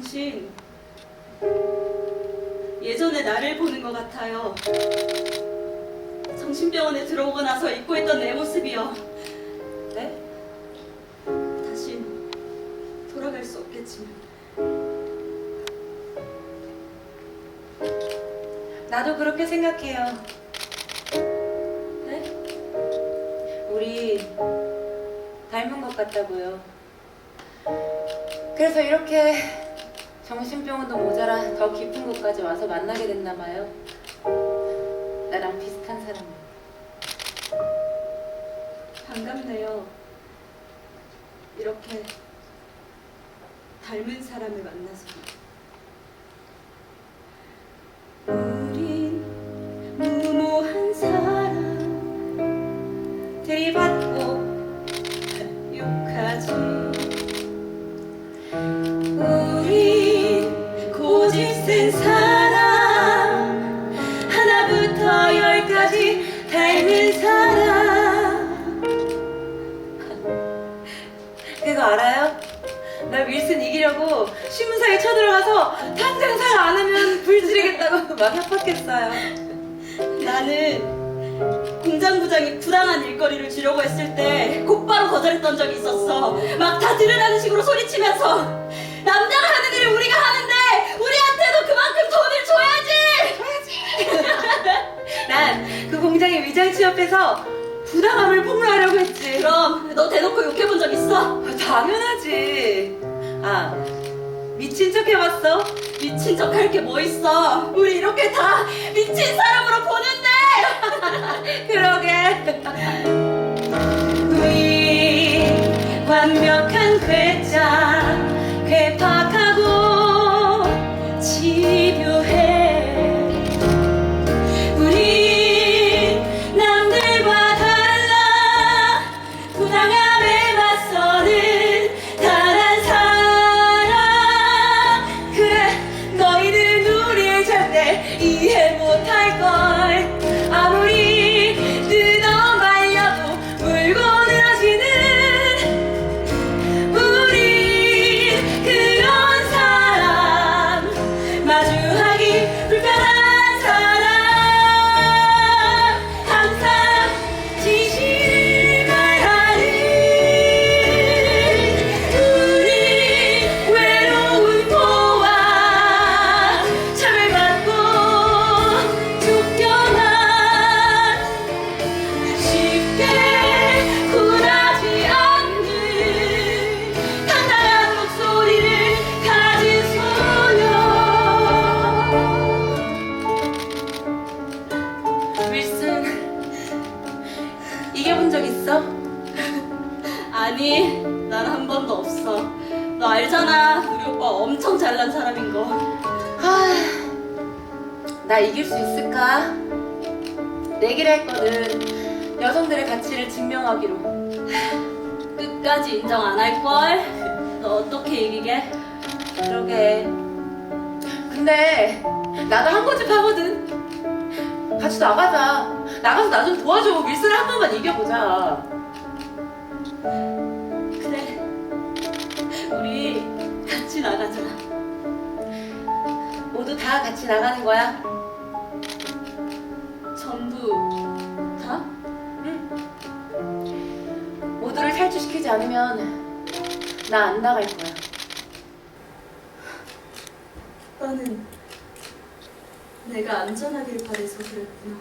당신 예전에 나를 보는 것 같아요. 정신병원에 들어오고 나서 잊고 있던 내 모습이요. 네? 다신 돌아갈 수 없겠지만 나도 그렇게 생각해요. 네? 우리 닮은 것 같다고요. 그래서 이렇게 정신병원도 모자라 더 깊은 곳까지 와서 만나게 됐나 봐요. 나랑 비슷한 사람. 반갑네요. 이렇게 닮은 사람을 만나서. 우린 무모한 사람 들이받 고집 센 사람 하나부터 열까지 닮은 사람. 그거 알아요? 나 윌슨 이기려고 신문사에 쳐들어가서 당장 살 안 하면 불 지르겠다고 막 협박했어요. 나는 공장 부장이 부당한 일거리를 주려고 했을 때 곧바로 거절했던 적이 있었어. 막 다 들으라는 식으로 소리치면서 남자가 하는 일을 우리가 하는 위장 취업해서 부당함을 폭로하려고 했지. 그럼 너 대놓고 욕해본 적 있어? 아, 당연하지. 아, 미친 척 해봤어? 미친 척 할 게 뭐 있어? 우리 이렇게 다 미친 사람으로 보는데. 그러게. 우리 완벽한 괴짜 괴팍 이겨본 적 있어? 아니 난 한 번도 없어 너 알잖아 우리 오빠 엄청 잘난 사람인 거 아, 나 이길 수 있을까? 내기를 했거든. 여성들의 가치를 증명하기로. 끝까지 인정 안 할걸? 너 어떻게 이기게? 그러게. 근데 나도 한 고집 하거든. 같이 나가자. 나가서 나 좀 도와줘. 밀스를 한 번만 이겨보자. 그래 우리 같이 나가자 모두 다 같이 나가는 거야. 전부 다? 모두를 탈출시키지 않으면 나 안 나갈 거야. 너는 내가 안전하길 바래서 그랬구나